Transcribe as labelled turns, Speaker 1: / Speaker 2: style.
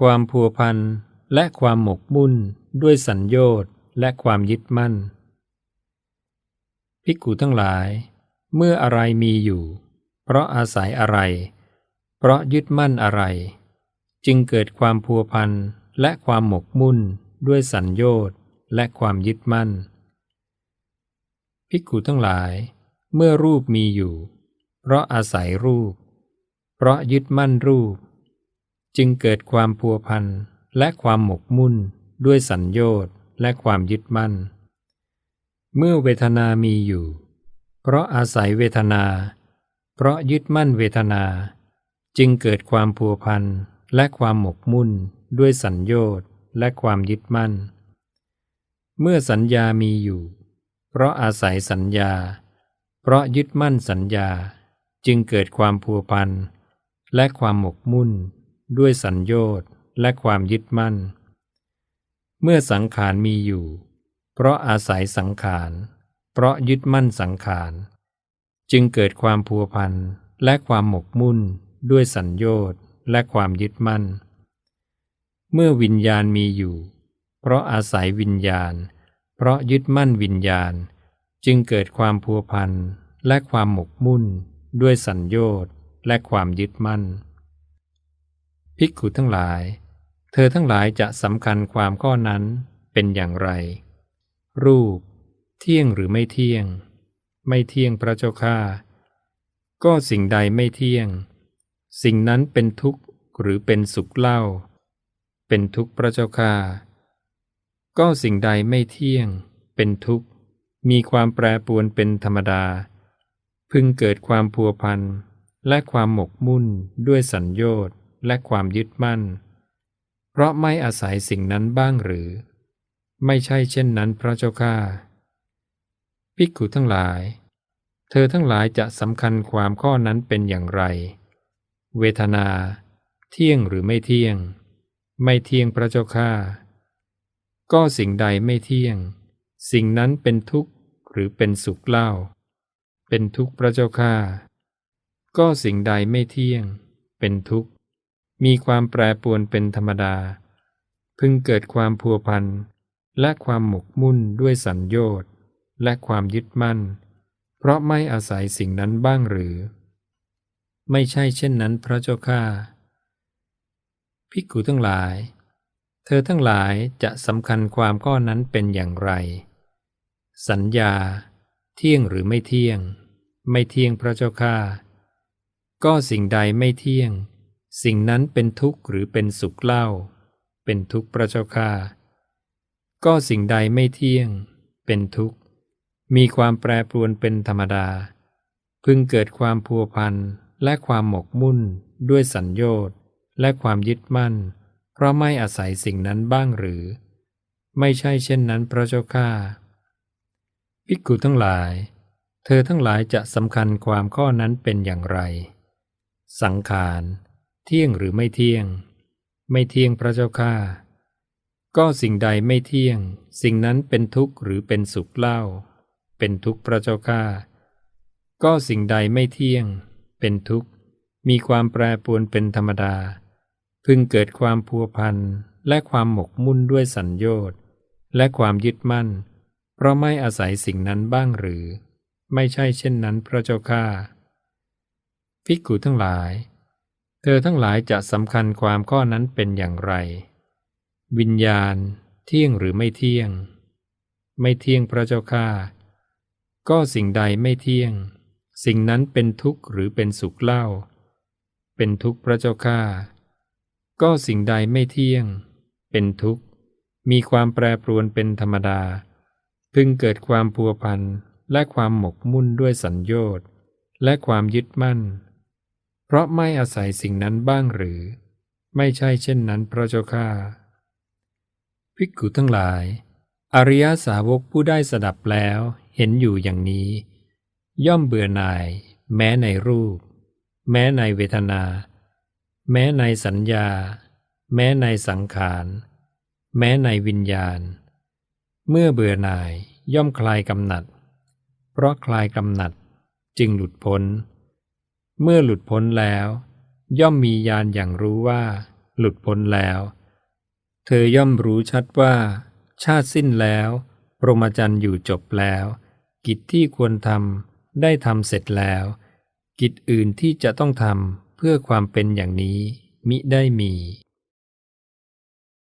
Speaker 1: ความพัวพันและความหมกมุ่นด้วยสัญญอดและความยึดมั่น ภิกขุทั้งหลาย เมื่ออะไรมีอยู่ เพราะอาศัยอะไร เพราะยึดมั่นอะไร จึงเกิดความพัวพันและความหมกมุ่นด้วยสัญญอดและความยึดมั่น ภิกขุทั้งหลาย เมื่อรูปมีอยู่ เพราะอาศัยรูป เพราะยึดมั่นรูป จึงเกิดความพัวพันและความหมกมุ่นด้วยสัญญอดและความยึดมั่น เมื่อเวทนามีอยู่ เพราะอาศัยเวทนา เพราะยึดมั่นเวทนา จึงเกิดความพัวพันและความหมกมุ่นด้วยสัญญอดและความยึดมั่น เมื่อสัญญามีอยู่ เพราะอาศัยสัญญา เพราะยึดมั่นสัญญา จึงเกิดความพัวพันและความหมกมุ่น ด้วยสัญญอดและความยึดมั่น เมื่อสังขารมีอยู่ เพราะอาศัยสังขาร เพราะยึดมั่นสังขาร จึงเกิดความพัวพันและความหมกมุ่นด้วยสัญญอดและความยึดมั่น เมื่อวิญญาณมีอยู่ เพราะอาศัยวิญญาณ เพราะยึดมั่นวิญญาณ จึงเกิดความพัวพันและความหมกมุ่นด้วยสัญญอดและความยึดมั่น ภิกขุทั้งหลาย เธอทั้งหลายจะสำคัญความข้อนั้นเป็นอย่างไร รูป เที่ยงหรือไม่เที่ยง ไม่เที่ยงพระเจ้าข้าก็สิ่งใดไม่เที่ยง สิ่งนั้นเป็นทุกข์หรือเป็นสุขเล่า เป็นทุกข์พระเจ้าข้าก็สิ่งใดไม่เที่ยง เป็นทุกข์ มีความแปรปรวนเป็นธรรมดา พึงเกิดความพัวพันและความหมกมุ่นด้วยสัญญอด และความยึดมั่น เพราะไม่อาศัยสิ่งนั้นบ้างหรือ ไม่ใช่เช่นนั้นพระเจ้าข้าภิกขุทั้งหลาย เธอทั้งหลายจะสำคัญความข้อนั้นเป็นอย่างไร เวทนา เที่ยงหรือไม่เที่ยง ไม่เที่ยงพระเจ้าข้าก็สิ่งใดไม่เที่ยง สิ่งนั้นเป็นทุกข์หรือเป็นสุขเล่า เป็นทุกข์พระเจ้าข้าก็สิ่งใดไม่เที่ยง เป็นทุกข์ มีความแปรปรวนเป็นธรรมดา พึงเกิดความพัวพันและความหมกมุ่นด้วยสัญญอดและความยึดมั่น เพราะไม่อาศัยสิ่งนั้นบ้างหรือ ไม่ใช่เช่นนั้นพระเจ้าข้าภิกขุทั้งหลาย เธอทั้งหลายจะสำคัญความข้อนนั้นเป็นอย่างไร สัญญา เที่ยงหรือไม่เที่ยง ไม่เที่ยงพระเจ้าข้าก็สิ่งใดไม่เที่ยง สิ่งนั้นเป็นทุกข์หรือเป็นสุขเล่า เป็นทุกข์พระเจ้าข้าก็สิ่งใดไม่เที่ยง เป็นทุกข์ มีความแปรปรวนเป็นธรรมดา พึงเกิดความพัวพันและความหมกมุ่นด้วยสัญญอดและความยึดมั่น เพราะไม่อาศัยสิ่งนั้นบ้างหรือ ไม่ใช่เช่นนั้นพระเจ้าข้าภิกขุทั้งหลาย เธอทั้งหลายจะสำคัญความข้อนั้นเป็นอย่างไร สังขาร เที่ยงหรือไม่เที่ยง ไม่เที่ยงพระเจ้าข้าก็สิ่งใดไม่เที่ยง สิ่งนั้นเป็นทุกข์หรือเป็นสุขเล่า เป็นทุกข์พระเจ้าข้าก็สิ่งใดไม่เที่ยง เป็นทุกข์มีความแปรปรวนเป็นธรรมดา พึงเกิดความพัวพันและความหมกมุ่นด้วยสัญญอดและความยึดมั่น เพราะไม่อาศัยสิ่งนั้นบ้างหรือ ไม่ใช่เช่นนั้นพระเจ้าข้าภิกขุทั้งหลาย เธอทั้งหลายจะสำคัญความข้อนั้นเป็นอย่างไร วิญญาณเที่ยงหรือไม่เที่ยง ไม่เที่ยงพระเจ้าข้าก็สิ่งใดไม่เที่ยง สิ่งนั้นเป็นทุกข์หรือเป็นสุขเล่า เป็นทุกข์พระเจ้าข้าก็สิ่งใดไม่เที่ยง เป็นทุกข์ มีความแปรปรวนเป็นธรรมดา พึงเกิดความพัวพันและความหมกมุ่นด้วยสัญญอดและความยึดมั่น เพราะไม่อาศัยสิ่งนั้นบ้างหรือ ไม่ใช่เช่นนั้นพระเจ้าข้าภิกขุทั้งหลาย อริยสาวกผู้ได้สดับแล้วเห็นอยู่อย่างนี้ ย่อมเบื่อหน่าย แม้ในรูป แม้ในเวทนา แม้ในสัญญา แม้ในสังขารแม้ในวิญญาณ เมื่อเบื่อหน่ายย่อมคลายกำหนัด เพราะคลายกำหนัดจึงหลุดพ้น เมื่อหลุดพ้นแล้ว ย่อมมีญาณอย่างรู้ว่า หลุดพ้นแล้ว เธอย่อมรู้ชัดว่า ชาติสิ้นแล้วพรหมจรรย์อยู่จบแล้ว กิจที่ควรทำได้ทำเสร็จแล้ว กิจอื่นที่จะต้องทำเพื่อความเป็นอย่างนี้มิได้มี